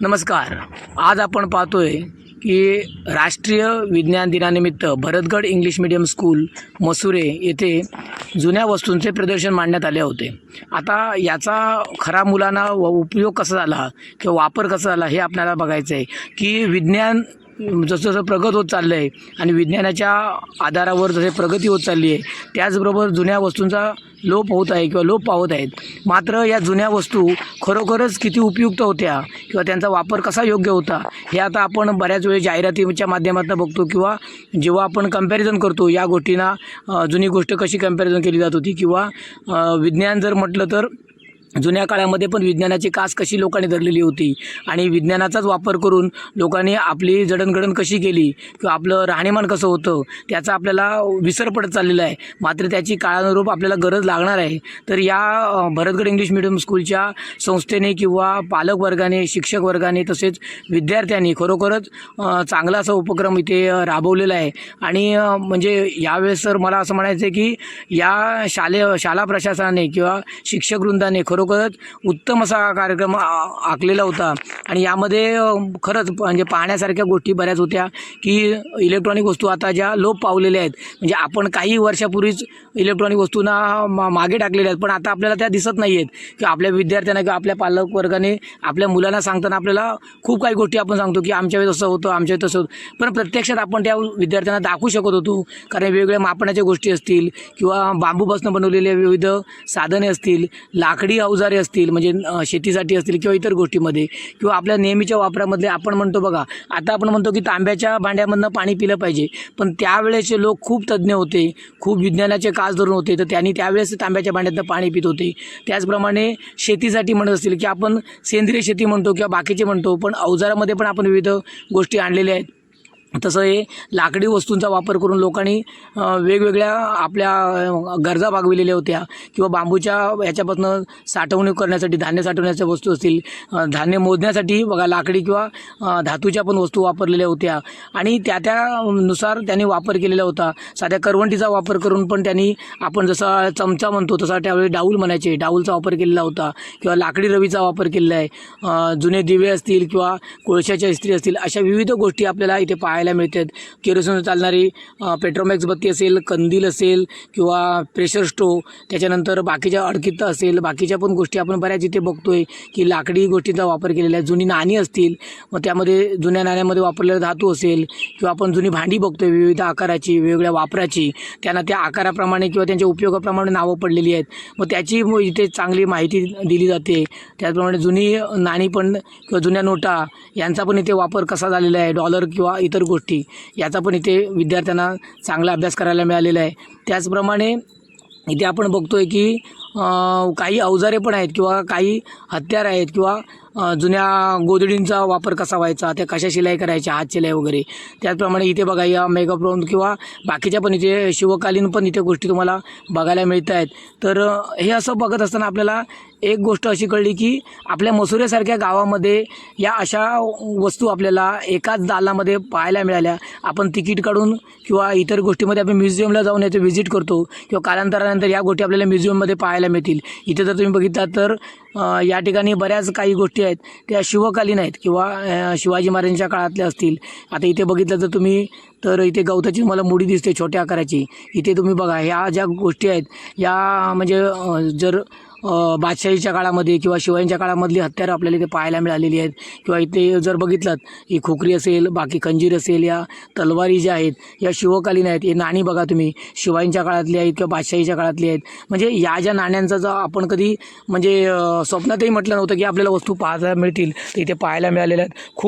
नमस्कार. आज आपण पाहतोय की राष्ट्रीय विज्ञान दिनानिमित्त Bharatgad English medium school Masure येथे जुन्या वस्तूंचे प्रदर्शन मांडण्यात आले होते. आता याचा खरा मुलांना व उपयोग कसा झाला किंवा वापर कसा झाला हे आपल्याला बघायचं आहे की विज्ञान जसं जसं प्रगत होत चाललं आहे आणि विज्ञानाच्या आधारावर जसे प्रगती होत चालली आहे त्याचबरोबर जुन्या वस्तूंचा लोप होत आहे किंवा लोप पावत आहेत. मात्र या जुन्या वस्तू खरोखरच किती उपयुक्त होत्या किंवा त्यांचा वापर कसा योग्य होता हे आता आपण बऱ्याच वेळी जाहिरातीच्या माध्यमातून बघतो किंवा जेव्हा आपण कंपॅरिझन करतो या गोष्टींना जुनी गोष्ट कशी कंपॅरिझन केली जात होती किंवा विज्ञान जर म्हटलं तर जुन्या काळामध्ये पण विज्ञानाची कास कशी लोकांनी धरलेली होती आणि विज्ञानाचाच वापर करून लोकांनी आपली जडणघडण कशी केली किंवा आपलं राहणीमान कसं होतं त्याचा आपल्याला विसर पडत चाललेला आहे. मात्र त्याची काळानुरूप आपल्याला गरज लागणार आहे. तर या भरतगड इंग्लिश मिडियम स्कूलच्या संस्थेने किंवा पालक वर्गाने शिक्षक वर्गाने तसेच विद्यार्थ्यांनी खरोखरच चांगला असा उपक्रम इथे राबवलेला आहे. आणि म्हणजे यावेळेस तर मला असं म्हणायचं आहे की या शालेय शाळा प्रशासनाने किंवा शिक्षक वृंदाने खरोखरच उत्तम असा कार्यक्रम आ- आखलेला होता. आणि यामध्ये खरंच म्हणजे पाहण्यासारख्या गोष्टी बऱ्याच होत्या की इलेक्ट्रॉनिक वस्तू आता ज्या लोप पावलेल्या आहेत. म्हणजे आपण काही वर्षापूर्वीच इलेक्ट्रॉनिक वस्तूंना मा- मागे टाकलेल्या आहेत पण आता आपल्याला त्या दिसत नाही आहेत की आपल्या विद्यार्थ्यांना किंवा आपल्या पालक वर्गाने आपल्या मुलांना सांगताना आपल्याला खूप काही गोष्टी आपण सांगतो की आमच्या वेळेस असं होतं आमच्या वेळेस तसं होतं. पण प्रत्यक्षात आपण त्या विद्यार्थ्यांना दाखवू शकत होतो कारण वेगवेगळ्या मापनाच्या गोष्टी असतील किंवा बांबूपासून बनवलेले विविध साधने असतील लाकडी अवजारे असतील म्हणजे शेतीसाठी असतील किंवा इतर गोष्टीमध्ये किंवा आपल्या नेहमीच्या वापरामधले आपण म्हणतो बघा आता आपण म्हणतो की तांब्याच्या भांड्यामधनं पाणी पिलं पाहिजे पण त्यावेळेचे लोक खूप तज्ज्ञ होते खूप विज्ञानाचे कास धरून होते तर त्यांनी त्यावेळेस तांब्याच्या भांड्यातनं पाणी पित होते. त्याचप्रमाणे शेतीसाठी म्हणत असतील की आपण सेंद्रिय शेती म्हणतो किंवा बाकीचे म्हणतो पण अवजारामध्ये पण आपण विविध गोष्टी आणलेल्या आहेत. तसं हे लाकडी वस्तूंचा वापर करून लोकांनी वेगवेगळ्या आपल्या गरजा भागविलेल्या होत्या. किंवा बांबूच्या ह्याच्यापासून साठवणूक करण्यासाठी धान्य साठवण्याच्या वस्तू असतील धान्य मोजण्यासाठी बघा लाकडी किंवा धातूच्या पण वस्तू वापरलेल्या होत्या. आणि त्या त्यानुसार त्यांनी वापर केलेला होता. साध्या करवंटीचा वापर करून पण त्यांनी आपण जसा चमचा म्हणतो तसा त्यावेळी डाऊल म्हणायचे. डाऊलचा वापर केलेला होता. किंवा लाकडी रवीचा वापर केलेला आहे. जुने दिवे असतील किंवा कोळशाच्या इस्त्री असतील अशा विविध गोष्टी आपल्याला इथे पाहायला मिळतात. केरोसिन चालणारी पेट्रोमॅक्स बत्ती असेल कंदील असेल किंवा प्रेशर स्टोव त्याच्यानंतर बाकीच्या अडकित्त असेल बाकीच्या पण गोष्टी आपण बऱ्याच इथे बघतोय की लाकडी गोष्टींचा वापर केलेला आहे. जुनी नाणी असतील मग त्यामध्ये जुन्या नाण्यामध्ये वापरलेला धातू असेल किंवा आपण जुनी भांडी बघतोय विविध आकाराची वेगवेगळ्या वापराची त्यांना त्या आकाराप्रमाणे किंवा त्यांच्या उपयोगाप्रमाणे नावं पडलेली आहेत. मग त्याची इथे चांगली माहिती दिली जाते. त्याचप्रमाणे जुनी नाणी पण किंवा जुन्या नोटा यांचा पण इथे वापर कसा झालेला आहे डॉलर किंवा इतर गोष्टी. याचा पण इथे विद्यार्थ्यांना चांगला अभ्यास करायला मिळालेला आहे. त्याचप्रमाणे इथे आपण बघतो आहे की काही अवजारे पण आहेत किंवा काही हत्यार आहेत किंवा जुन्या गोदडींचा वापर कसा व्हायचा त्या कशा शिलाई करायच्या हात शिलाई वगैरे. त्याचप्रमाणे इथे बघा या मेगाप्रोन किंवा बाकीच्या पण इथे शिवकालीन पण इथे गोष्टी तुम्हाला बघायला मिळत आहेत तर हे असं बघत असताना आपल्याला एक गोष्ट अशी कळली की आपल्या मसुरेसारख्या गावामध्ये या अशा वस्तू आपल्याला एकाच दालनामध्ये पाहायला मिळाल्या. आपण तिकीट काढून किंवा इतर गोष्टीमध्ये आपण म्युझियमला जाऊन याचं व्हिजिट करतो किंवा कालांतरानंतर या गोष्टी आपल्याला म्युझियममध्ये पाहायला मिळतील. इथे जर तुम्ही बघितला तर या ठिकाणी बऱ्याच काही गोष्टी आहेत. त्या शिवकालीन आहेत किंवा शिवाजी महाराजांच्या काळातल्या असतील. आता इथे बघितलं तर तुम्ही तर इथे गवताची मला मुडी दिसते छोट्या आकाराची. इथे तुम्ही बघा ह्या ज्या गोष्टी आहेत या म्हणजे जर बादशाहीच्या काळामध्ये किंवा शिवाजींच्या काळामधली हत्यारं आपल्याला इथे पाहायला मिळालेली आहेत. किंवा इथे जर बघितलं ही खोकरी असेल बाकी खंजीर असेल या तलवारी ज्या आहेत या शिवकालीन आहेत हे नाणी बघा तुम्ही. शिवाईंच्या काळातली आहेत किंवा बादशाहीच्या काळातली आहेत. म्हणजे या ज्या नाण्यांचा जर आपण कधी म्हणजे स्वप्नातही म्हटलं नव्हतं की आपल्याला वस्तू पाहायला मिळतील तर इथे पाहायला मिळालेल्या आहेत. खूप